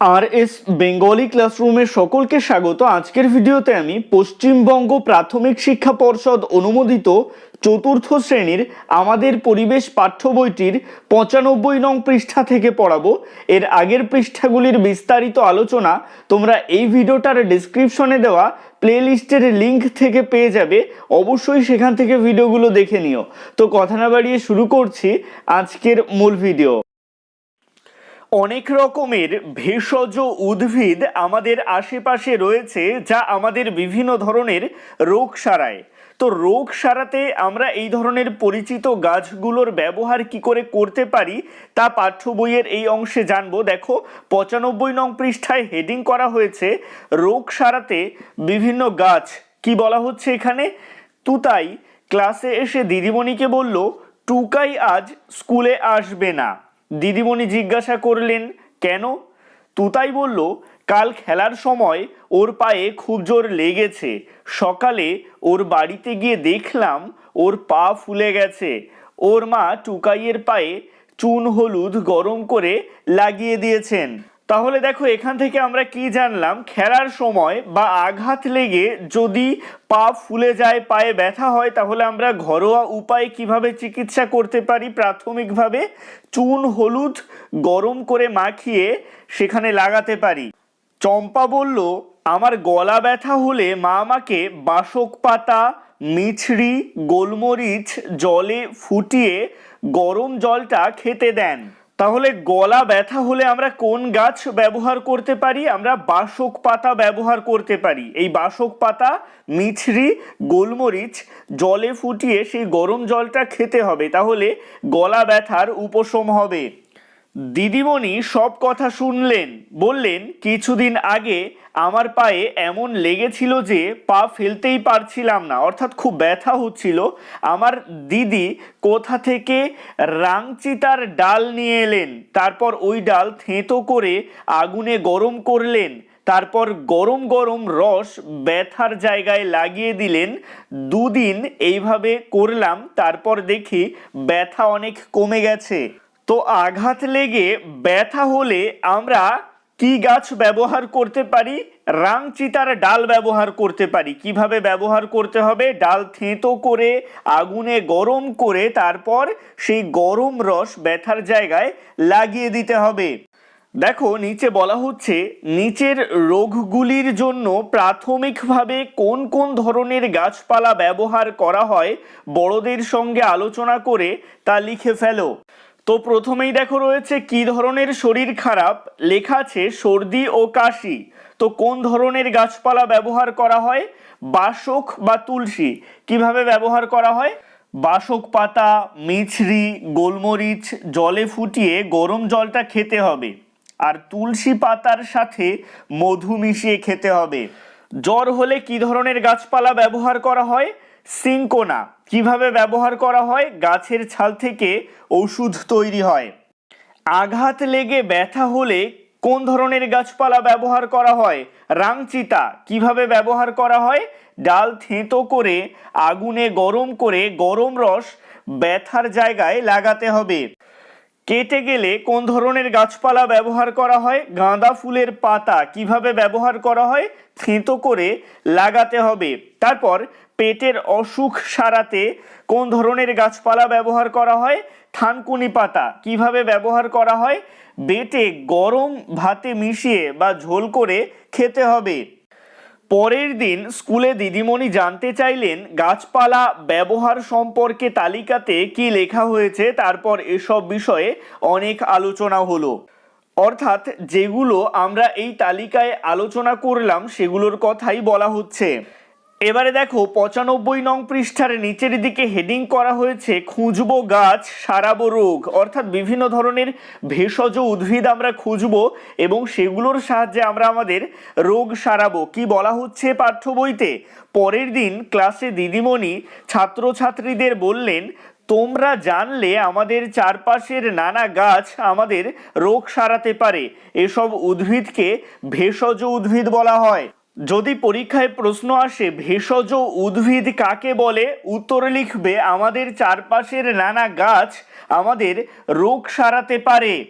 আর S Bengali ক্লাসরুমের সকলকে স্বাগত। আজকের ভিডিওতে আমি পশ্চিমবঙ্গ প্রাথমিক শিক্ষা পর্ষদ অনুমোদিত চতুর্থ শ্রেণির আমাদের পরিবেশ পাঠ্য বইটির পঁচানব্বই নং পৃষ্ঠা থেকে পড়াবো। এর আগের পৃষ্ঠাগুলির বিস্তারিত আলোচনা তোমরা এই ভিডিওটার ডিসক্রিপশনে দেওয়া প্লেলিস্টের লিংক থেকে পেয়ে যাবে। অবশ্যই সেখান থেকে ভিডিওগুলো দেখে নিও। তো কথা না বাড়িয়ে শুরু করছি আজকের মূল ভিডিও অনেক রকমের ভেষজ উদ্ভিদ আমাদের আশেপাশে রয়েছে যা আমাদের বিভিন্ন ধরনের রোগ সারায়। তো রোগ সারাতে আমরা এই ধরনের পরিচিত গাছগুলোর ব্যবহার কি করে করতে পারি তা পাঠ্য বইয়ের এই অংশে জানব। দেখো, পঁচানব্বই নং পৃষ্ঠায় হেডিং করা হয়েছে, রোগ সারাতে বিভিন্ন গাছ, কি বলা হচ্ছে এখানে? তুতাই ক্লাসে এসে দিদিমণিকে বলল, টুকাই আজ স্কুলে আসবে না। দিদিমণি জিজ্ঞাসা করলেন, কেন? তুতাই বলল, কাল খেলার সময় ওর পায়ে খুব জোর লেগেছে। সকালে ওর বাড়িতে গিয়ে দেখলাম ওর পা ফুলে গেছে। ওর মা টুকাইয়ের পায়ে চুন হলুদ গরম করে লাগিয়ে দিয়েছেন। তাহলে দেখো, এখান থেকে আমরা কি জানলাম? খেলার সময় বা আঘাত লেগে যদি পা ফুলে যায়, পায়ে ব্যথা হয়, তাহলে আমরা ঘরোয়া উপায়ে কীভাবে চিকিৎসা করতে পারি? প্রাথমিকভাবে চুন হলুদ গরম করে মাখিয়ে সেখানে লাগাতে পারি। চম্পা বলল, আমার গলা ব্যথা হলে মা আমাকে বাসক পাতা, মিছরি, গোলমরিচ, জলে ফুটিয়ে গরম জলটা খেতে দেন। তাহলে গলা ব্যথা হলে আমরা কোন গাছ ব্যবহার করতে পারি? আমরা বাসক পাতা ব্যবহার করতে পারি। এই বাসক পাতা, মিছরি, গোলমরিচ জলে ফুটিয়ে সেই গরম জলটা খেতে হবে। তাহলে গলা ব্যথার উপশম হবে। দিদিমণি সব কথা শুনলেন, বললেন, কিছুদিন আগে আমার পায়ে এমন লেগেছিল যে পা ফেলতেই পারছিলাম না, অর্থাৎ খুব ব্যথা হচ্ছিল। আমার দিদি কোথা থেকে রাংচিতার ডাল নিয়ে এলেন, তারপর ওই ডাল থেঁতো করে আগুনে গরম করলেন, তারপর গরম গরম রস ব্যথার জায়গায় লাগিয়ে দিলেন, দুদিন এইভাবে করলাম, তারপর দেখি ব্যথা অনেক কমে গেছে। তো আঘাত লেগে ব্যথা হলে আমরা কি গাছ ব্যবহার করতে পারি? রাংচিতার ডাল ব্যবহার করতে পারি। কীভাবে ব্যবহার করতে হবে? ডাল থেঁতো করে, আগুনে গরম করে, তারপর সেই গরম রস ব্যথার জায়গায় লাগিয়ে দিতে হবে। দেখো, নিচে বলা হচ্ছে, নিচের রোগগুলির জন্য প্রাথমিকভাবে কোন কোন ধরনের গাছপালা ব্যবহার করা হয়? বড়দের সঙ্গে আলোচনা করে তা লিখে ফেলো। তো প্রথমেই দেখো রয়েছে কি ধরনের শরীর খারাপ, লেখা আছে সর্দি ও কাশি। তো কোন ধরনের গাছপালা ব্যবহার করা হয়? বাসক বা তুলসী। কীভাবে ব্যবহার করা হয়? বাসক পাতা, মিছরি, গোলমরিচ, জলে ফুটিয়ে গরম জলটা খেতে হবে। আর তুলসী পাতার সাথে মধু মিশিয়ে খেতে হবে। জ্বর হলে কি ধরনের গাছপালা ব্যবহার করা হয়? সিঙ্কোনা কীভাবে ব্যবহার করা হয়? গাছের ছাল থেকে ওষুধ তৈরি হয়। আঘাত লেগে ব্যথা হলে কোন ধরনের গাছপালা ব্যবহার করা হয়? রাংচিতা কীভাবে ব্যবহার করা হয়? ডাল থেঁতো করে আগুনে গরম করে গরম রস ব্যথার জায়গায় লাগাতে হবে। কেটে গেলে কোন ধরনের গাছপালা ব্যবহার করা হয়? গাঁদা ফুলের পাতা কীভাবে ব্যবহার করা হয়? থেঁতো করে লাগাতে হবে। তারপর পেটের অসুখ সারাতে কোন ধরনের গাছপালা ব্যবহার করা হয়? থানকুনি পাতা কীভাবে ব্যবহার করা হয়? বেটে, গরম ভাতে মিশিয়ে বা ঝোল করে খেতে হবে। পরের দিন স্কুলে দিদিমণি জানতে চাইলেন, গাছপালা ব্যবহার সম্পর্কে তালিকাতে কি লেখা হয়েছে? তারপর এসব বিষয়ে অনেক আলোচনা হলো। অর্থাৎ যেগুলো আমরা এই তালিকায় আলোচনা করলাম, সেগুলোর কথাই বলা হচ্ছে। এবারে দেখো, পঁচানব্বই নং পৃষ্ঠার নিচের দিকে হেডিং করা হয়েছে, খুঁজবো গাছ, সারাবো রোগ। অর্থাৎ বিভিন্ন ধরনের ভেষজ উদ্ভিদ আমরা খুঁজবো এবং সেগুলোর সাহায্যে আমরা আমাদের রোগ সারাবো। কি বলা হচ্ছে পাঠ্য বইতে? পরের দিন ক্লাসে দিদিমণি ছাত্রছাত্রীদের বললেন, তোমরা জানলে আমাদের চারপাশের নানা গাছ আমাদের রোগ সারাতে পারে। এসব উদ্ভিদকে ভেষজ উদ্ভিদ বলা হয়। যদি পরীক্ষায় প্রশ্ন আসে, ভেষজ উদ্ভিদ কাকে বলে? উত্তর লিখবে, আমাদের চারপাশের নানা গাছ আমাদের রোগ সারাতে পারে।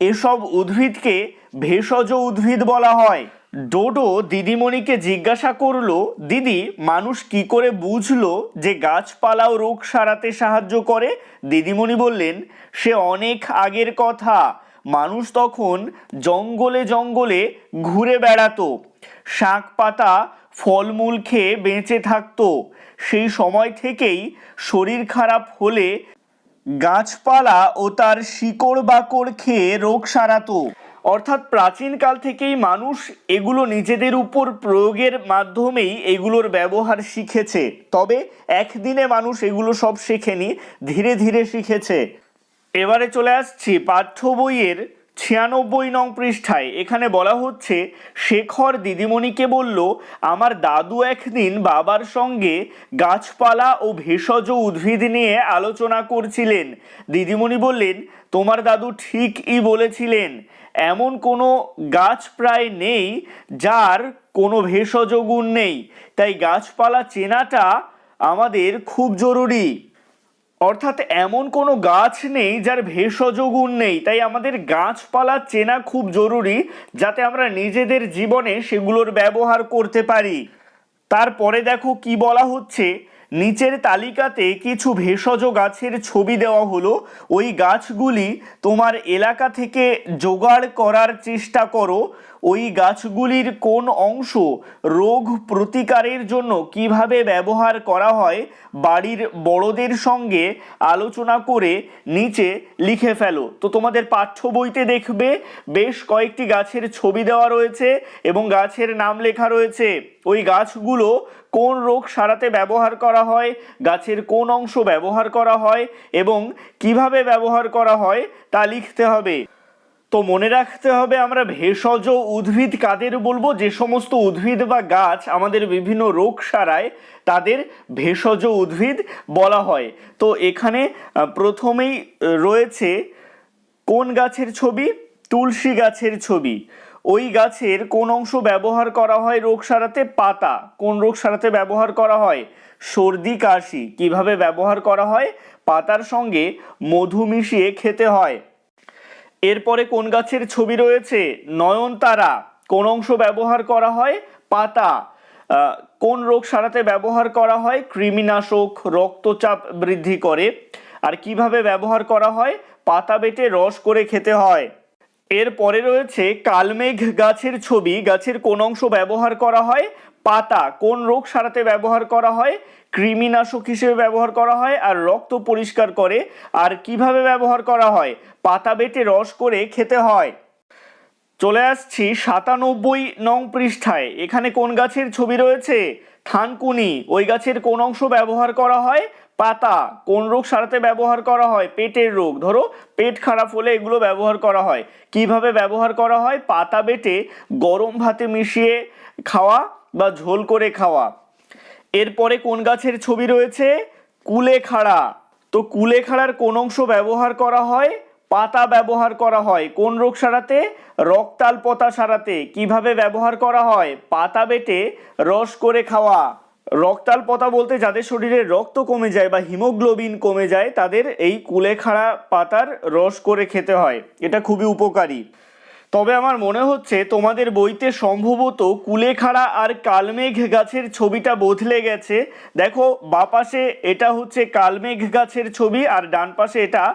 এসব উদ্ভিদকে ভেষজ উদ্ভিদ বলা হয়। ডোডো দিদিমণিকে জিজ্ঞাসা করল, দিদি, মানুষ কি করে বুঝলো যে গাছপালাও রোগ সারাতে সাহায্য করে? দিদিমণি বললেন, সে অনেক আগের কথা। মানুষ তখন জঙ্গলে জঙ্গলে ঘুরে বেড়াতো। শাক পাতা, ফলমূল খেয়ে বেঁচে থাকতো। সেই সময় থেকেই শরীর খারাপ হলে গাছপালা ও তার শিকড় বাকড় খেয়ে রোগ সারাতো। অর্থাৎ প্রাচীনকাল থেকেই মানুষ এগুলো নিজেদের উপর প্রয়োগের মাধ্যমেই এগুলোর ব্যবহার শিখেছে। তবে একদিনে মানুষ এগুলো সব শেখেনি, ধীরে ধীরে শিখেছে। এবারে চলে আসছি পাঠ্য বইয়ের ছিয়ানব্বই নং পৃষ্ঠায় এখানে বলা হচ্ছে, শেখর দিদিমণিকে বলল, আমার দাদু একদিন বাবার সঙ্গে গাছপালা ও ভেষজ উদ্ভিদ নিয়ে আলোচনা করছিলেন। দিদিমণি বললেন, তোমার দাদু ঠিকই বলেছিলেন, এমন কোনো গাছ প্রায় নেই যার কোনো ভেষজ গুণ নেই। তাই গাছপালা চেনাটা আমাদের খুব জরুরি। অর্থাৎ এমন কোনো গাছ নেই যার ভেষজ গুণ নেই। তাই আমাদের গাছপালা চেনা খুব জরুরি যাতে আমরা নিজেদের জীবনে সেগুলোর ব্যবহার করতে পারি। তারপরে দেখো কি বলা হচ্ছে, নিচের তালিকাতে কিছু ভেষজ গাছের ছবি দেওয়া হলো। ওই গাছগুলি তোমার এলাকা থেকে জোগাড় করার চেষ্টা করো। ওই গাছগুলির কোন অংশ রোগ প্রতিকারের জন্য কীভাবে ব্যবহার করা হয় বাড়ির বড়দের সঙ্গে আলোচনা করে নিচে লিখে ফেলো। তো তোমাদের পাঠ্য বইতে দেখবে বেশ কয়েকটি গাছের ছবি দেওয়া রয়েছে এবং গাছের নাম লেখা রয়েছে। ওই গাছগুলো কোন রোগ সারাতে ব্যবহার করা হয়, গাছের কোন অংশ ব্যবহার করা হয় এবং কীভাবে ব্যবহার করা হয় তা লিখতে হবে। তো মনে রাখতে হবে, আমরা ভেষজ উদ্ভিদ কাদের বলব? যে সমস্ত উদ্ভিদ বা গাছ আমাদের বিভিন্ন রোগ সারায় তাদের ভেষজ উদ্ভিদ বলা হয়। তো এখানে প্রথমেই রয়েছে কোন গাছের ছবি? তুলসী গাছের ছবি। ওই গাছের কোন অংশ ব্যবহার করা হয় রোগ সারাতে পাতা। কোন রোগ সারাতে ব্যবহার করা হয়? সর্দি, কাশি। কীভাবে ব্যবহার করা হয়? পাতার সঙ্গে মধু মিশিয়ে খেতে হয়। এরপরে কোন গাছের ছবি রয়েছে? নয়নতারা। কোন অংশ ব্যবহার করা হয়? পাতা। কোন রোগ সারাতে ব্যবহার করা হয়? কৃমিনাশক, রক্তচাপ বৃদ্ধি করে। আর কীভাবে ব্যবহার করা হয়? পাতা বেটে রস করে খেতে হয়। এরপরে রয়েছে কালমেঘ গাছের ছবি। গাছের কোন অংশ ব্যবহার করা হয়? পাতা। কোন রোগ সারাতে ব্যবহার করা হয়? কৃমিনাশক হিসেবে ব্যবহার করা হয়। আর রক্ত পরিষ্কার করে। আর কীভাবে ব্যবহার করা হয়? পাতা বেটে রস করে খেতে হয়। চলে আসছি সাতানব্বই নং পৃষ্ঠায়। এখানে কোন গাছের ছবি রয়েছে? থানকুনি, ওই গাছের কোন অংশ ব্যবহার করা হয়? পাতা, কোন রোগ সারাতে ব্যবহার করা হয়? পেটের রোগ। ধরো, পেট খারাপ হলে এগুলো ব্যবহার করা হয়। কীভাবে ব্যবহার করা হয়? পাতা বেটে গরম ভাতে মিশিয়ে খাওয়া বা ঝোল করে খাওয়া। এরপরে কোন গাছের ছবি রয়েছে? কুলেখাড়া। তো কুলেখাড়ার কোন অংশ ব্যবহার করা হয়? পাতা ব্যবহার করা হয়। কোন রোগ সারাতে? রক্তাল্পতা সারাতে। কীভাবে ব্যবহার করা হয়? পাতা বেটে রস করে খাওয়া। রক্তাল্পতা বলতে যাদের শরীরে রক্ত কমে যায় বা হিমোগ্লোবিন কমে যায়, তাদের এই কুলেখাড়া পাতার রস করে খেতে হয়। এটা খুবই উপকারী। তবে আমার মনে হচ্ছে তোমাদের বইতে সম্ভবত কুলেখাড়া আর কালমেঘ গাছের ছবিটা বদলে গেছে। দেখো বাপাশে এটা হচ্ছে কালমেঘ গাছের ছবি আর ডান পাশে এটা